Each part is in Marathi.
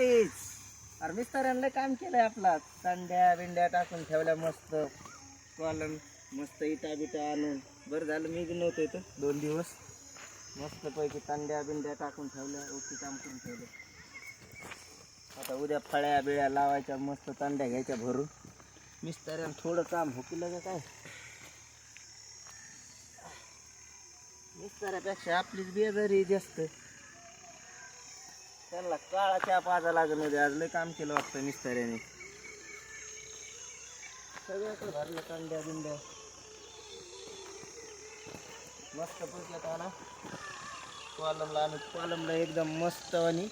तेच. अरे मिस्त्र्यांना काम केलंय आपला. तांड्या बिंड्या टाकून ठेवल्या मस्त. कॉलम मस्त इटा बिटा आणून. बरं झालं मी बी नव्हतो इथं. दोन दिवस. मस्त पैकी तांड्या बिंड्या टाकून ठेवल्या ओके काम करून ठेवलं. आता उद्या फळ्या बिळ्या लावायच्या मस्त तांड्या घ्यायच्या भरून. मिस्त्र्यानं थोडं काम हुकलं का काय? मिस्त्र्यापेक्षा आपलीच बेजारी जास्त. त्यांना काळा चहा पाजा लागत होते आज लय काम केलं वाटतं मिस्त्र्याने. सगळ्याकडे भरलं कांड्या बिंड्या. मस्त पुसलं का ना कॉलमला आणि कॉलमला एकदम मस्त आणि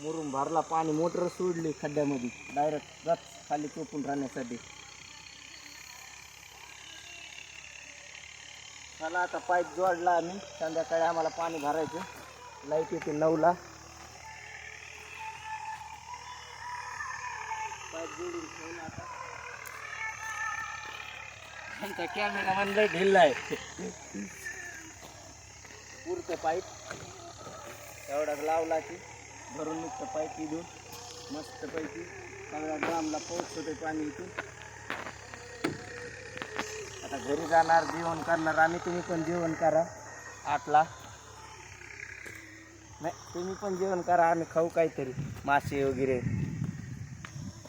मुरून भरला पाणी. मोटर सोडली खड्ड्यामध्ये. डायरेक्ट गच खाली चोपून राहण्यासाठी. चला आता पाईप जोडला आम्ही. संध्याकाळी आम्हाला पाणी भरायचं. लाइट येते नऊला. पाईप आमचा कॅमेरामॅन ढिल्ला आहे. पुरतं पाईप. एवढाच लावला की भरून निघतं पाईप इथून. मस्त पैकी सगळ्या ग्रामला पोहोचतो पाणी इथून. आता घरी जाणार जेवण करणार. आम्ही तुम्ही पण जेवण करा. आठला. नाही तुम्ही पण जेवण करा आम्ही खाऊ काहीतरी. मासे वगैरे.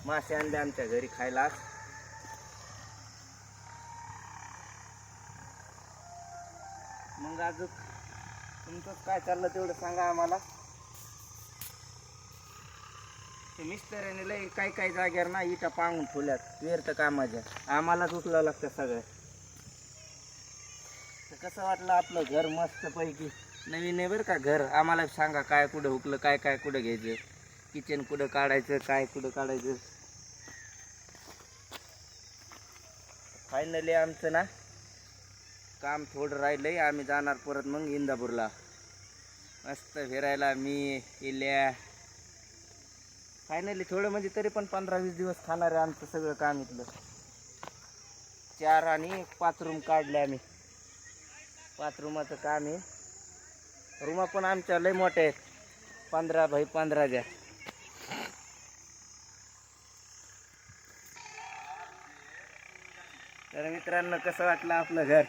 मासे आणले आमच्या घरी खायला मग अजून तुमचं काय चाललं तेवढं सांगा आम्हाला. ते मिस्त्र्याने लय काही काही जाग्यावर ना इटा पांगून ठेवल्यात व्यर्थ कामाच्या. आम्हालाच उचलावं लागतं सगळं. तर कसं वाटलं आपलं घर मस्त पैकी नवीन आहे बरं का घर. आम्हाला सांगा काय कुठं हुकलं काय काय कुठं घ्यायचं? किचन कुठं काढायचं काय कुठं काढायचं? फायनली आमचं ना काम थोडं राहिलंय. आम्ही जाणार परत मग इंदापूरला. मस्त फिरायला मी इल्या. फायनली थोडं म्हणजे तरी पण पंधरा वीस दिवस खाणार आहे आमचं सगळं काम इथलं. चार आणि पाच रूम काढले आम्ही. पाच रूमाचं काम आहे. रूमा पण आमच्या लय मोठ्या आहेत. पंधरा भाई पंधरा द्या तर मित्रांनो कसं वाटलं आपलं घर?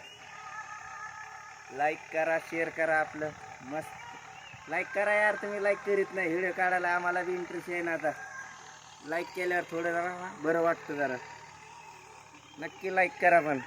लाईक करा शेअर करा आपलं. मस्त. लाईक करा यार तुम्ही लाईक करीत नाही. व्हिडिओ काढायला आम्हाला बी इंटरेस्ट आहे ना आता. लाईक केल्यावर थोडं जरा बरं वाटतं जरा. नक्की लाईक करा पण.